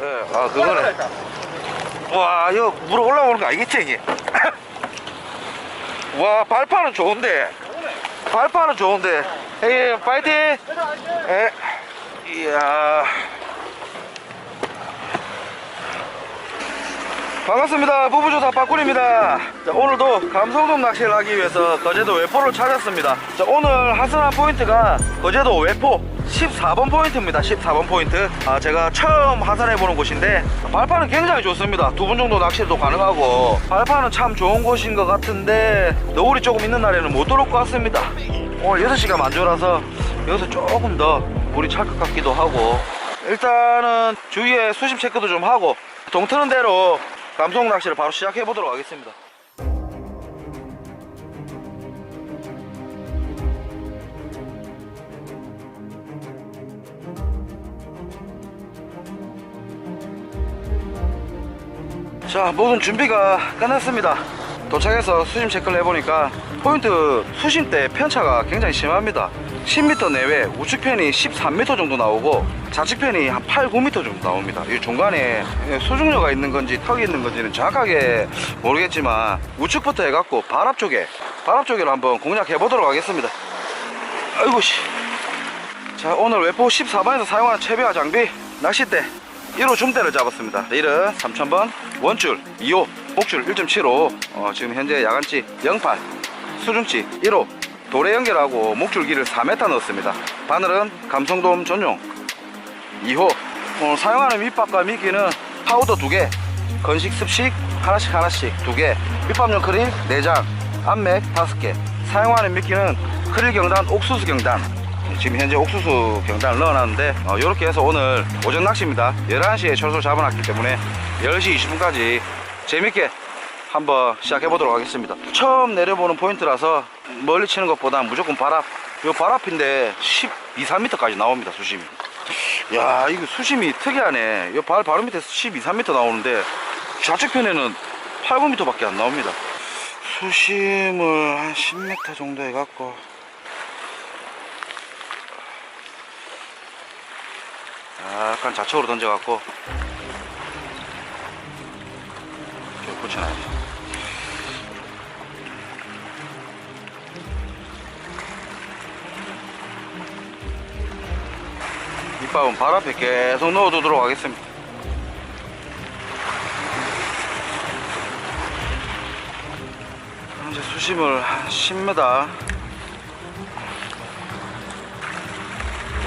예, 아 그거네. 와, 이거 물어 올라오는 거 알겠지 이게? 와, 발판은 좋은데. 발판은 좋은데. 예, 파이팅. 예. 이야. 반갑습니다. 부부조사 박군입니다. 자, 오늘도 감성돔 낚시를 하기 위해서 거제도 외포를 찾았습니다. 자, 오늘 하선한 포인트가 거제도 외포 14번 포인트입니다. 14번 포인트. 아, 제가 처음 하선해보는 곳인데 발판은 굉장히 좋습니다. 두 분 정도 낚시도 가능하고 발판은 참 좋은 곳인 것 같은데 너울이 조금 있는 날에는 못 들어올 것 같습니다. 오늘 6시가 만조라서 여기서 조금 더 물이 찰 것 같기도 하고 일단은 주위에 수심 체크도 좀 하고 동트는 대로 감성 낚시를 바로 시작해 보도록 하겠습니다. 자, 모든 준비가 끝났습니다. 도착해서 수심 체크를 해보니까 포인트 수심 때 편차가 굉장히 심합니다. 10m 내외 우측편이 13m 정도 나오고 좌측편이 한 8, 9m 정도 나옵니다. 이 중간에 소중료가 있는 건지 턱이 있는 건지는 정확하게 모르겠지만 우측부터 해갖고 바람 쪽에 바람 쪽으로 한번 공략해 보도록 하겠습니다. 아이고 씨. 자 오늘 외포 14번에서 사용하는 채비와 장비 낚싯대 1호 줌대를 잡았습니다 1은 3000번 원줄 2호 목줄 1.75 어, 지금 현재 야간치 08 수중치 1호 돌에 연결하고 목줄 길을 4m 넣었습니다. 바늘은 감성돔 전용. 2호 오늘 사용하는 밑밥과 미끼는 파우더 2개 건식 습식 하나씩 하나씩 2개 밑밥용 크릴 4장 암맥 5개. 사용하는 미끼는 크릴 경단 옥수수 경단. 지금 현재 옥수수 경단을 넣어놨는데 이렇게 해서 오늘 오전 낚시입니다. 11시에 철수 잡아놨기 때문에 10시 20분까지 재밌게 한번 시작해 보도록 하겠습니다. 처음 내려보는 포인트라서 멀리 치는 것보다 무조건 발앞 요 발앞인데 12, 3m까지 나옵니다 수심이. 야 이거 수심이 특이하네. 요 발 바로 밑에서 12, 3m 나오는데 좌측편에는 8, 9m 밖에 안 나옵니다. 수심을 한 10m 정도 해갖고. 약간 좌측으로 던져갖고. 좀 붙여놔야지 밑밥은 발 앞에 계속 넣어두도록 하겠습니다. 현재 수심을 한 10m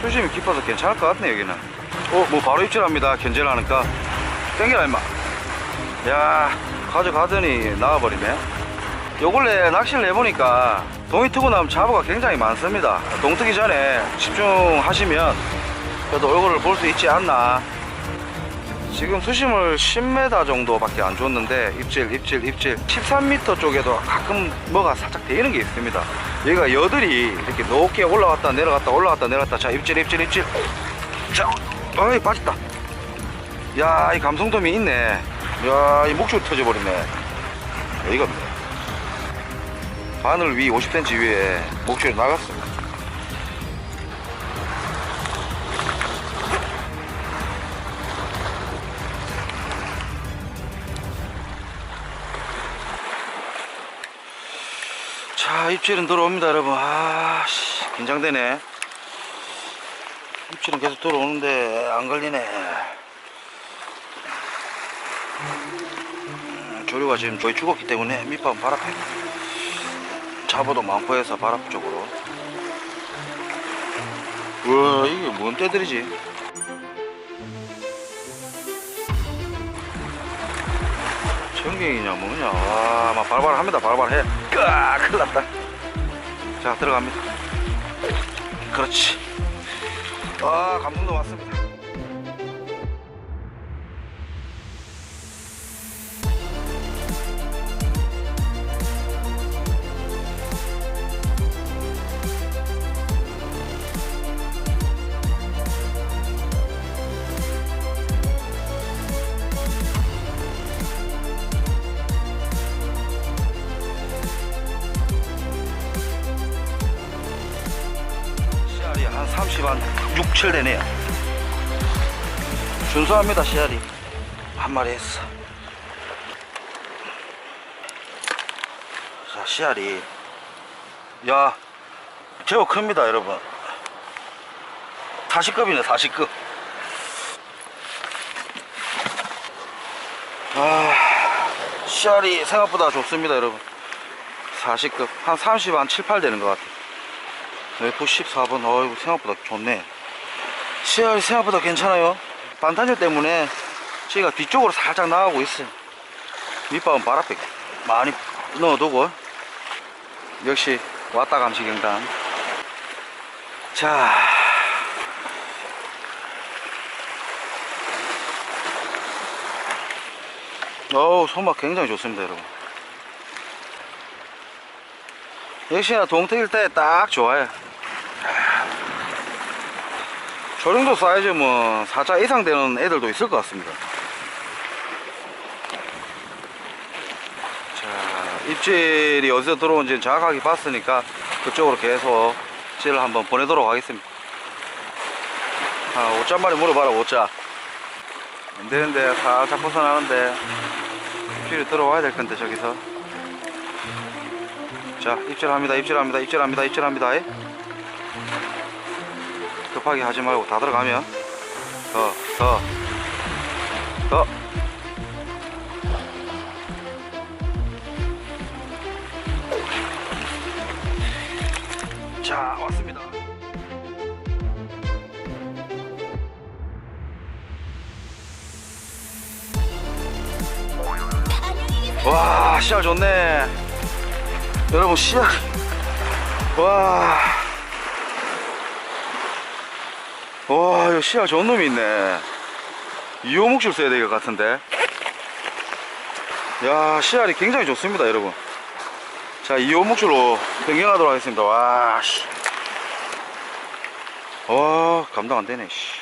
수심이 깊어서 괜찮을 것 같네 여기는. 어 뭐 바로 입질합니다. 견제를 하니까. 땡겨라 임마. 야 가져가더니 나와버리네. 요 근래 낚시를 해보니까 동이 트고 나면 잡어가 굉장히 많습니다. 동 트기 전에 집중하시면 그래도 얼굴을 볼 수 있지 않나. 지금 수심을 10m 정도밖에 안 줬는데 입질 입질 입질. 13m 쪽에도 가끔 뭐가 살짝 데이는 게 있습니다. 여기가 여들이 이렇게 높게 올라왔다 내려갔다 올라갔다 내려갔다. 자 입질 입질 입질. 자 어이 빠졌다. 야 이 감성돔이 있네. 야 이 목줄 터져버리네. 여기가 없네. 바늘 위 50cm 위에 목줄이 나갔습니다 자 입질은 들어옵니다 여러분. 아씨 긴장되네. 입질은 계속 들어오는데 안 걸리네. 음, 조류가 지금 거의 죽었기 때문에 밑밥은 발 앞에 잡어도 많고 해서 발앞 쪽으로. 우와 이게 뭔 떼들이지? 전갱이냐 뭐냐? 와막 발발합니다 발발해. 까 큰일 났다 자 들어갑니다. 그렇지. 아 감동도 왔습니다 30, 한 6, 7 되네요. 준수합니다, 씨알이. 한 마리 했어. 자, 씨알이. 야, 제법 큽니다, 여러분. 40급이네, 40급. 아, 씨알이 생각보다 좋습니다, 여러분. 40급. 한 30, 한 7, 8 되는 것 같아요. F14번, 어이구, 생각보다 좋네. 씨알이 생각보다 괜찮아요. 반탄조 때문에 저희가 뒤쪽으로 살짝 나가고 있어요. 밑밥은 발 앞에 많이 넣어두고. 역시 왔다 감시경단. 자. 어우, 손맛 굉장히 좋습니다, 여러분. 역시나 동태일 때 딱 좋아요. 저 정도 사이즈면 4자 이상 되는 애들도 있을 것 같습니다. 자, 입질이 어디서 들어온지 정확하게 봤으니까 그쪽으로 계속 찌를 한번 보내도록 하겠습니다. 아, 5자만리 물어봐라, 5자. 안 되는데, 살짝 벗어나는데, 입질이 들어와야 될 건데, 저기서. 자, 입질합니다, 입질합니다, 입질합니다, 입질합니다. 급하게 하지 말고 다 들어가면 더, 더, 더. 자, 왔습니다. 와, 씨알 좋네. 여러분, 씨알. 와. 와, 이거 씨알 좋은 놈이 있네. 이호목줄 써야 될 것 같은데. 야, 씨알이 굉장히 좋습니다, 여러분. 자, 이호목줄로 변경하도록 하겠습니다. 와, 씨. 와, 감당 안 되네, 씨.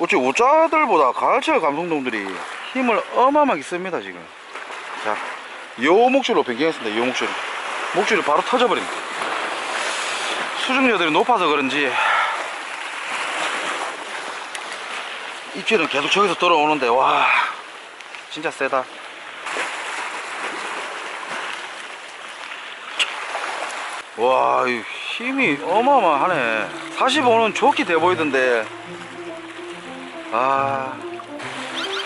어찌 오자들보다 가을철 감성동들이 힘을 어마어마하게 씁니다, 지금. 자, 요 목줄로 변경했습니다, 요 목줄. 목줄이 바로 터져버립니다. 수중료들이 높아서 그런지 입질은 계속 저기서 들어오는데 와. 진짜 세다. 와이 힘이 어마어마하네. 45는 좋게 돼 보이던데. 아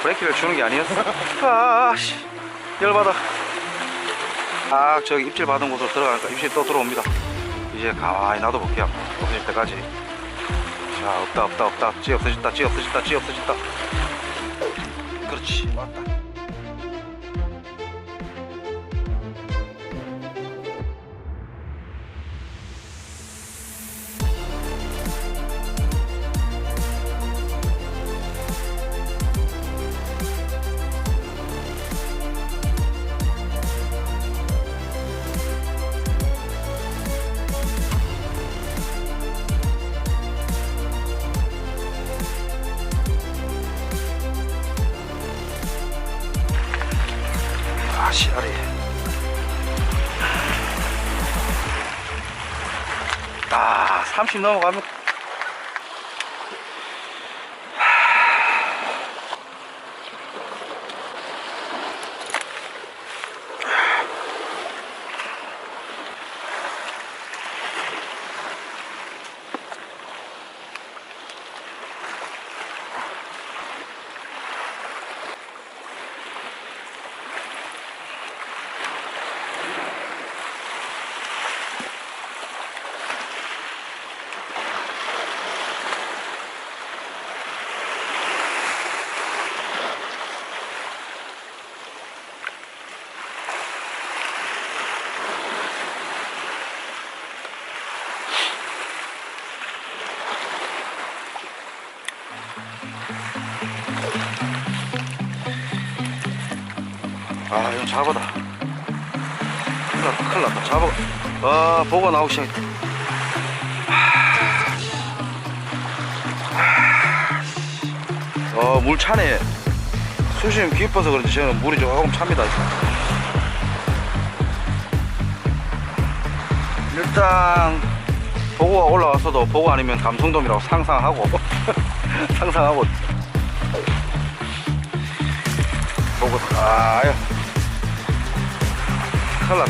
브레이크를 주는 게 아니었어. 아씨. 열받아. 딱 저기 입질 받은 곳으로 들어가니까 입질 또 들어옵니다. 이제 가만히 놔둬볼게요. 없어질 때까지 자 없다 없다 없다. 찌 없어졌다 찌 없어졌다 찌 없어졌다. 그렇지. 맞다 아 씨알이 아30 넘어가면 아 이건 잡아다. 큰일 났다 큰일 났다. 잡아 아 보고 나오기 시작했다. 어물 차네. 수심 깊어서 그런지 저는 물이 조금 찹니다. 일단 보고가 올라왔어도 보고 아니면 감성돔이라고 상상하고 상상하고. 보고 아유 보고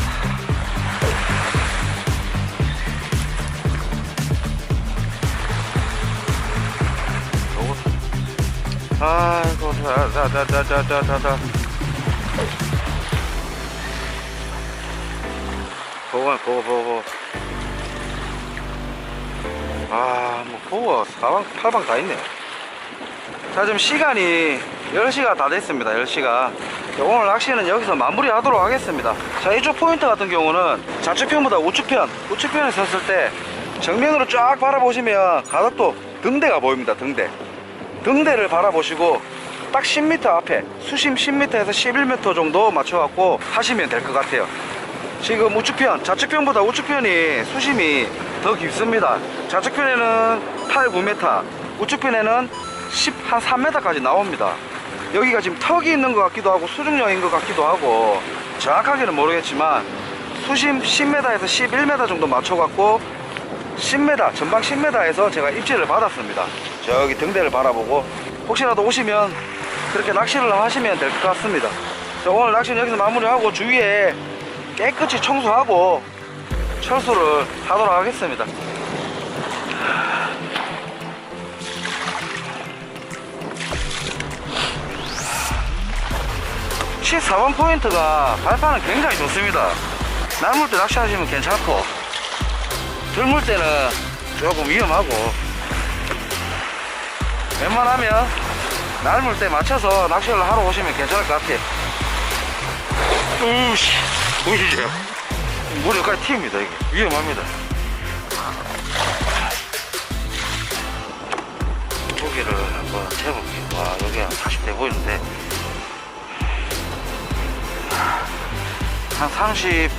아이고 자자자자자자자 보고 보고 보고 아 뭐 보고 사방 팔방 다 있네. 자 지금 시간이 10시가 다 됐습니다 10시가 오늘 낚시는 여기서 마무리 하도록 하겠습니다 자 이쪽 포인트 같은 경우는 좌측편보다 우측편 우측편에 섰을 때 정면으로 쫙 바라보시면 가덕도 등대가 보입니다 등대 등대를 바라보시고 딱 10m 앞에 수심 10m에서 11m 정도 맞춰갖고 하시면 될 것 같아요 지금 우측편, 좌측편보다 우측편이 수심이 더 깊습니다. 좌측편에는 8, 9m, 우측편에는 10, 한 3m까지 나옵니다. 여기가 지금 턱이 있는 것 같기도 하고 수중력인 것 같기도 하고 정확하게는 모르겠지만 수심 10m에서 11m 정도 맞춰갖고 10m, 전방 10m에서 제가 입질을 받았습니다. 저기 등대를 바라보고 혹시라도 오시면 그렇게 낚시를 하시면 될 것 같습니다. 자, 오늘 낚시는 여기서 마무리하고 주위에 깨끗이 청소하고 철수를 하도록 하겠습니다. 14번 포인트가 발판은 굉장히 좋습니다. 남을 때 낚시하시면 괜찮고, 들물 때는 조금 위험하고, 웬만하면 날물 때 맞춰서 낚시를 하러 오시면 괜찮을 것 같아요. 으씨, 보이시죠? 여기까지 튑니다, 이게. 위험합니다. 고기를 한번 재볼게요. 와, 여기 한 40대 보이는데. 한 30,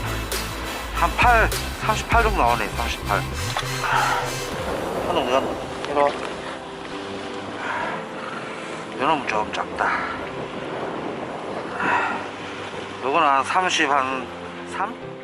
한 8, 38 정도 나오네, 38. 한 놈, 한 놈. 이리 이놈은 좀 작다. 요거는 한 30, 한 3?